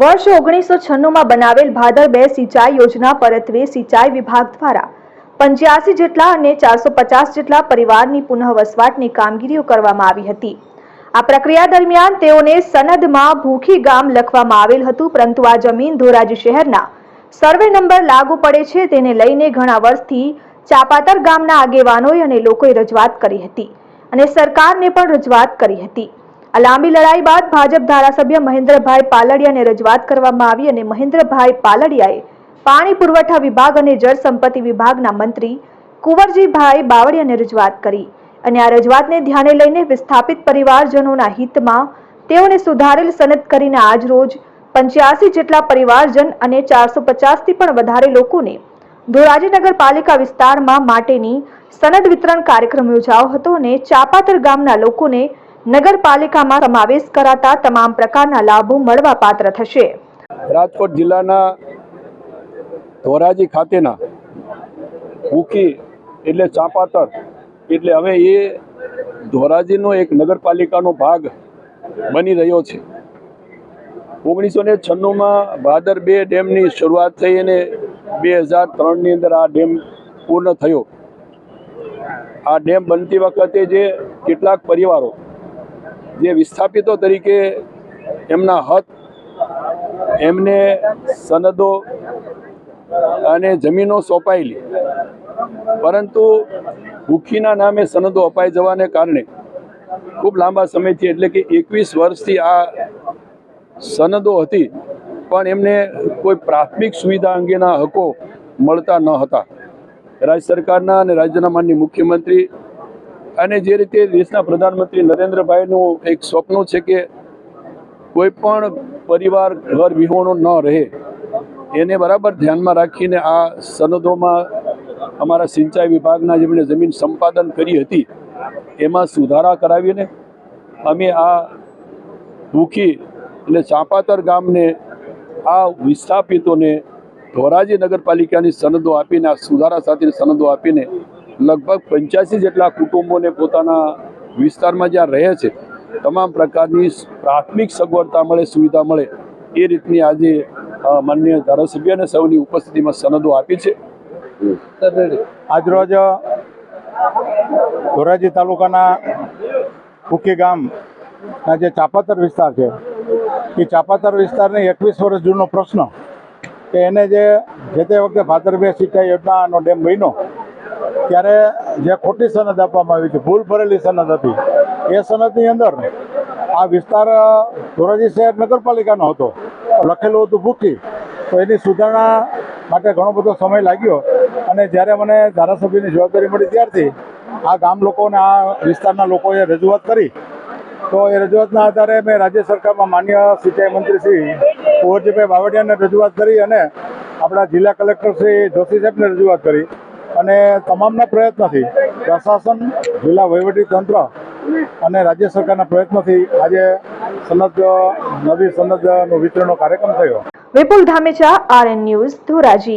વર્ષ ઓગણીસો છન્નુંમાં બનાવેલ ભાદર બે સિંચાઈ યોજના પરત્વે સિંચાઈ વિભાગ દ્વારા પંચ્યાસી જેટલા અને ચારસો પચાસ જેટલા પરિવારની પુનઃ વસવાટની કામગીરીઓ કરવામાં આવી હતી. આ પ્રક્રિયા દરમિયાન તેઓને સનદમાં ભૂખી ગામ લખવામાં આવેલ હતું, પરંતુ આ જમીન ધોરાજી શહેરના સર્વે નંબર લાગુ પડે છે તેને લઈને ઘણા વર્ષથી ચાપાતર ગામના આગેવાનોએ અને લોકોએ રજૂઆત કરી હતી અને સરકારને પણ રજૂઆત કરી હતી. આ લાંબી લડાઈ બાદ ભાજપ ધારાસભ્ય મહેન્દ્રભાઈ પાલડિયાને રજૂઆત કરવામાં આવી અને મહેન્દ્રભાઈ પાલડિયાએ પાણી પુરવઠા વિભાગ અને જળ વિભાગના મંત્રી કુંવરજીભાઈ બાવળિયાને રજૂઆત કરી. અને આ રજૂઆતને ધ્યાને લઈને વિસ્થાપિત પરિવારજનોના હિતમાં તેઓને સુધારેલ સનદ કરીને આજરોજ પંચ્યાસી જેટલા પરિવારજન અને ચારસો પચાસથી પણ વધારે લોકોને ધોરાજી નગરપાલિકા વિસ્તારમાં માટેની સનદ વિતરણ કાર્યક્રમ યોજાયો હતો અને ચાપાતર ગામના લોકોને નગરપાલિકામાં સમાવેશ કરાતા તમામ પ્રકારના લાભો મળવા પાત્ર થશે. રાજકોટ જિલ્લાના ધોરાજી ખાતેના ભૂખી એટલે ચાંપાતર એટલે હવે એ ધોરાજીનો એક નગરપાલિકાનો ભાગ બની રહ્યો છે. ઓગણીસો ને છન્નુંમાં ભાદર બે ડેમની શરૂઆત થઈ અને બે હજાર ત્રણની અંદર આ ડેમ પૂર્ણ થયો. આ ડેમ બનતી વખતે જે કેટલાક પરિવારો જે વિસ્થાપિતો તરીકે એમના હક, એમને સનદો અને જમીનો સોંપાયેલી. પરંતુ ભૂખીના નામે સનદો અપાઈ જવાને કારણે ખૂબ લાંબા સમયથી એટલે કે એકવીસ વર્ષથી આ સનદો હતી, પણ એમને કોઈ પ્રાથમિક સુવિધા અંગેના હકો મળતા ન હતા. રાજ્ય સરકારના અને રાજ્યના માનની મુખ્યમંત્રી અને જે રીતે દેશના પ્રધાનમંત્રી નરેન્દ્રભાઈનું એક સ્વપ્ન છે કે કોઈ પણ પરિવાર ઘર વિહોણો ન રહે, એને બરાબર ધ્યાનમાં રાખીને આ સનદોમાં અમારા સિંચાઈ વિભાગના જેમણે જમીન સંપાદન કરી હતી, એમાં સુધારા કરાવીને અમે આ ભૂખી એટલે ચાંપાતર ગામને આ વિસ્થાપિતોને ધોરાજી નગરપાલિકાની સનદો આપીને, આ સુધારા સાથે સનદો આપીને લગભગ પંચ્યાસી જેટલા કુટુંબોને પોતાના વિસ્તારમાં જ્યાં રહે છે, તમામ પ્રકારની પ્રાથમિક સગવડતા મળે, સુવિધા મળે, એ રીતની આજે માન્ય ધારાસભ્ય અને સૌની ઉપસ્થિતિમાં સનદો આપી છે. આજરોજ ધોરાજી તાલુકાના કુકી ગામના જે ચાપાતર વિસ્તાર છે, એ ચાપાતર વિસ્તારને એકવીસ વર્ષ જૂનો પ્રશ્ન કે એને જે જે તે વખતે ભાદરભાઈ સિંચાઈ યોજનાનો ડેમ બન્યો ત્યારે જે ખોટી સનદ આપવામાં આવી હતી ભૂલ ભરેલી સનદ હતી, એ સનદની અંદર આ વિસ્તાર ધોરાજી શહેર નગરપાલિકાનો હતો. લખેલું હતું ભૂખી, તો એની સુધારણા માટે ઘણો બધો સમય લાગ્યો અને જ્યારે મને ધારાસભ્યની જવાબદારી મળી ત્યારથી, આ ગામ લોકોને, આ વિસ્તારના લોકોએ રજૂઆત કરી. તો એ રજૂઆતના આધારે મેં રાજ્ય સરકારમાં માન્ય સિંચાઈ મંત્રી શ્રી કુંવરજીભાઈ બાવળિયાને રજૂઆત કરી અને આપણા જિલ્લા કલેક્ટર શ્રી જોશી સાહેબને રજૂઆત કરી. અને તમામના પ્રયત્નથી પ્રશાસન, જિલ્લા તંત્ર અને રાજ્ય સરકારના પ્રયત્નોથી આજે સનદ, નવી સનદનું વિતરણનો કાર્યક્રમ થયો. Vipul Dhamecha, RN news Dhoraji.